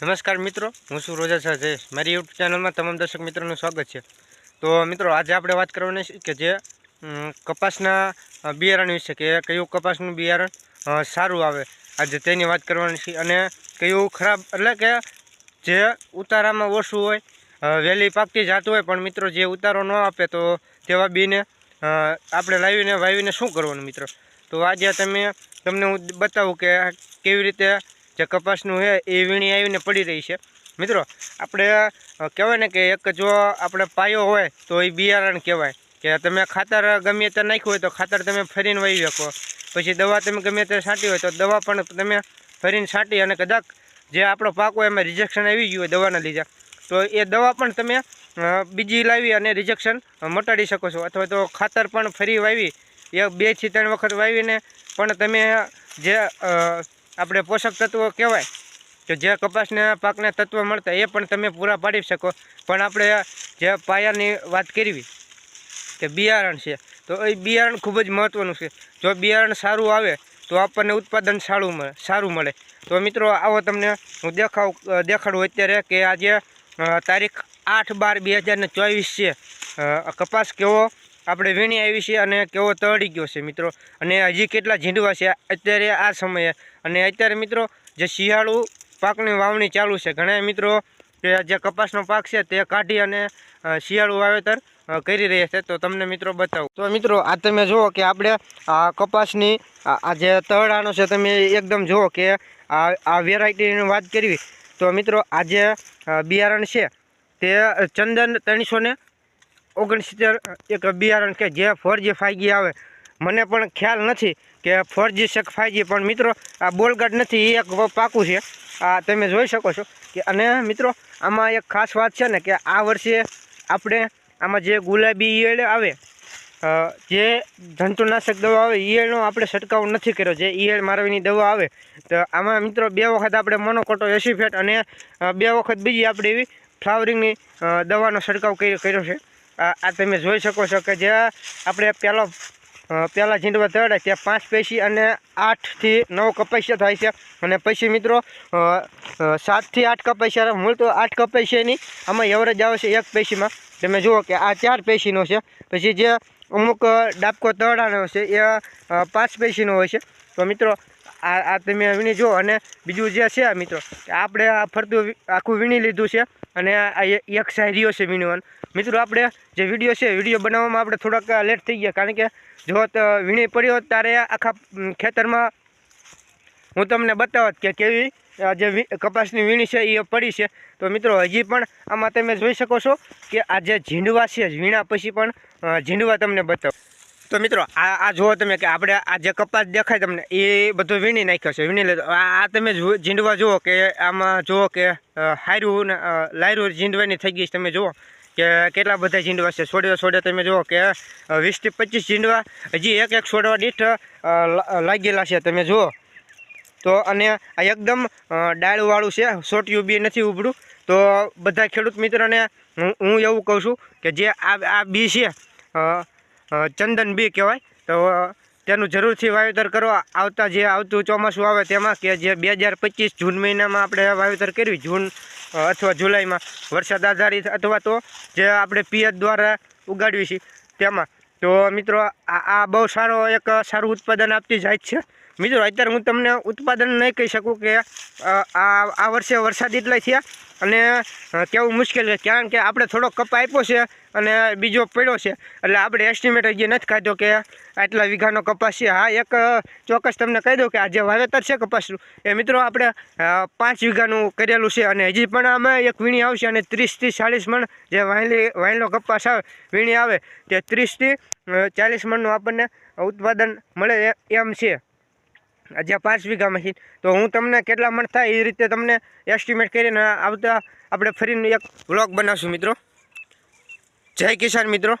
નમસ્કાર મિત્રો, હું છું રોજા શાહ મારી યુટ્યુબ ચેનલમાં તમામ દર્શક મિત્રોનું સ્વાગત છે. તો મિત્રો, આજે આપણે વાત કરવાની છે કે જે કપાસના બિયારણ વિશે કે કયું કપાસનું બિયારણ સારું આવે. આજે તેની વાત કરવાની છે અને કયું ખરાબ, એટલે કે જે ઉતારામાં ઓછું હોય વહેલી પાકતી જાતું હોય, પણ મિત્રો જે ઉતારો ન આપે, તો તેવા બીને આપણે લાવીને, વાવીને શું કરવાનું મિત્રો? તો આજે તમે, તમને હું બતાવું કે કેવી રીતે જે કપાસનું છે એ વીણી આવીને પડી રહી છે. મિત્રો, આપણે કહેવાય ને કે એક જો આપણે પાયો હોય તો એ બિયારણ કહેવાય. કે તમે ખાતર ગમે તે નાખ્યું હોય તો ખાતર તમે ફરીને વાવી શકો. પછી દવા તમે ગમે તે છાંટી હોય તો દવા પણ તમે ફરીને છાંટી અને કદાચ જે આપણો પાક હોય એમાં રિજેક્શન આવી ગયું હોય દવાના લીધે, તો એ દવા પણ તમે બીજી લાવી અને રિજેક્શન મટાડી શકો છો. અથવા તો ખાતર પણ ફરી વાવી, એક બેથી ત્રણ વખત વાવીને પણ તમે જે આપણે પોષક તત્વો કહેવાય કે જે કપાસના પાકના તત્વ મળતા એ પણ તમે પૂરા પાડી શકો. પણ આપણે જે પાયાની વાત કરવી, કે બિયારણ છે, તો એ બિયારણ ખૂબ જ મહત્ત્વનું છે. જો બિયારણ સારું આવે, તો આપણને ઉત્પાદન સારું મળે સારું મળે. તો મિત્રો, આવો તમને હું દેખાવ, દેખાડું અત્યારે કે આજે તારીખ આઠ બાર બે હજાર ચોવીસ છે. કપાસ કેવો આપણે વીણી આવી છે અને કેવો તળી ગયો છે મિત્રો. અને હજી કેટલા ઝીંડવા છે અત્યારે આ સમયે. અને અત્યારે મિત્રો જે શિયાળુ પાકની વાવણી ચાલુ છે ઘણા મિત્રો કે જે કપાસનો પાક છે તે કાઢી અને શિયાળુ વાવેતર કરી રહ્યા છે. તો તમને મિત્રો બતાવું. તો મિત્રો આ તમે જુઓ કે આપણે આ કપાસની આ જે તળાનો છે તમે એકદમ જુઓ કે આ આ વેરાયટીની વાત કરવી, તો મિત્રો આ જે બિયારણ છે તે ચંદન ત્રણસો ને ઓગણસિત્તેર, એક બિયારણ કે જે ફોર જી ફાઈજી આવે. મને પણ ખ્યાલ નથી કે ફોર જી શક ફાઈજી પણ મિત્રો, આ બોલગાર્ડ નથી એ એક પાકું છે. આ તમે જોઈ શકો છો કે, અને મિત્રો, આમાં એક ખાસ વાત છે ને કે આ વર્ષે આપણે આમાં જે ગુલાબી ઈયળ આવે જે જંતુનાશક દવા આવે, ઈયળનો આપણે છંટકાવ નથી કર્યો. જે ઈયળ મારવાની દવા આવે, તો આમાં મિત્રો બે વખત આપણે મોનોકોટો એસી ફેટ અને બે વખત બીજી આપણે એવી ફ્લાવરિંગની દવાનો છંટકાવ કર્યો છે. આ તમે જોઈ શકો છો કે જે આપણે પહેલો પહેલાં ઝીંડવા તળે ત્યાં પાંચ પેશી અને આઠથી નવ કપાસિયા થાય છે. અને પછી મિત્રો સાતથી આઠ કપાસિયા મૂળ તો આઠ કપાસિયાની આમાં એવરેજ આવે છે એક પેશીમાં તમે જુઓ કે આ ચાર પેશીનો છે. પછી જે અમુક ડાબકો તળાનો છે, એ પાંચ પેશીનો હોય છે. તો મિત્રો આ આ તમે વીણી જુઓ અને બીજું જે છે મિત્રો, આપણે આ ફરતું આખું વીણી લીધું છે અને આ એક સાયરીઓ છે વીણવાનું. મિત્રો, આપણે જે વીડિયો છે, વીડિયો બનાવવામાં આપણે થોડાક લેટ થઈ ગયા. કારણ કે જો વીણી પડ્યો ત્યારે આખા ખેતરમાં હું તમને બતાવત કે કેવી જે કપાસની વીણી છે એ પડી છે. તો મિત્રો, હજી પણ આમાં તમે જોઈ શકો છો કે આ જે ઝીંડવા છે વીણા પછી પણ ઝીંડવા તમને બતાવો તો મિત્રો, આ આ જુઓ તમે કે આપણે આ જે કપાસ દેખાય તમને, એ બધો વીણી નાખ્યો છે, વીણી લીધો. આ તમે ઝીંડવા જુઓ કે આમાં જુઓ કે હાર્યું ને લાયરું ઝીંડવાની થઈ ગઈ છે, તમે જુઓ કે કેટલા બધા ઝીંડવા છે. છોડ્યો છોડ્યો તમે જુઓ કે વીસથી પચીસ ઝીંડવા, હજી એક એક છોડવા દીઠ લાગેલા છે, તમે જુઓ. તો અને આ એકદમ ડાળવાળું છે, સોટિયું બી નથી ઉભડું. તો બધા ખેડૂત મિત્રોને હું એવું કહું છું કે જે આ આ બી છે ચંદન બી કહેવાય. તો તેનું જરૂરથી વાવેતર કરો આવતા જે આવતું ચોમાસું આવે તેમાં કે જે બે હજાર પચીસ જૂન મહિનામાં આપણે વાવેતર કરવી, જૂન અથવા જુલાઈમાં વરસાદ આધારિત અથવા તો જે આપણે પિયત દ્વારા ઉગાડવી છે તેમાં. તો, મિત્રો, આ આ બહુ સારો એક સારું ઉત્પાદન આપતી જાય છે. મિત્રો, અત્યારે હું તમને ઉત્પાદન નહીં કહી શકું કે આ આ વર્ષે વરસાદ એટલા થયા. અને કેવું મુશ્કેલ છે. કારણ કે આપણે થોડોક કપ આપ્યો છે અને બીજો પડ્યો છે. એટલે આપણે એસ્ટિમેટ હજી નથી કાઢ્યો કે આટલા વીઘાનો કપાસ છે. હા, એક ચોક્કસ તમને કહી દઉં કે આ જે વાવેતર છે કપાસનું, એ મિત્રો આપણે પાંચ વીઘાનું કરેલું છે. અને હજી પણ આમાં એક વીણી આવશે અને ત્રીસથી ચાલીસ મણ જે વાયલી, વાયલો કપાસ આવે, વીણી આવે, તે ત્રીસથી ચાલીસ મણનું આપણને ઉત્પાદન મળે એમ છે. આ જે પાંચ વીઘામાં મશીન તો હું તમને કેટલા મણ થાય એ રીતે તમને એસ્ટિમેટ કરીને આવતા આપણે ફરીને એક વ્લોગ બનાવશું મિત્રો. જય કિસાન મિત્રો.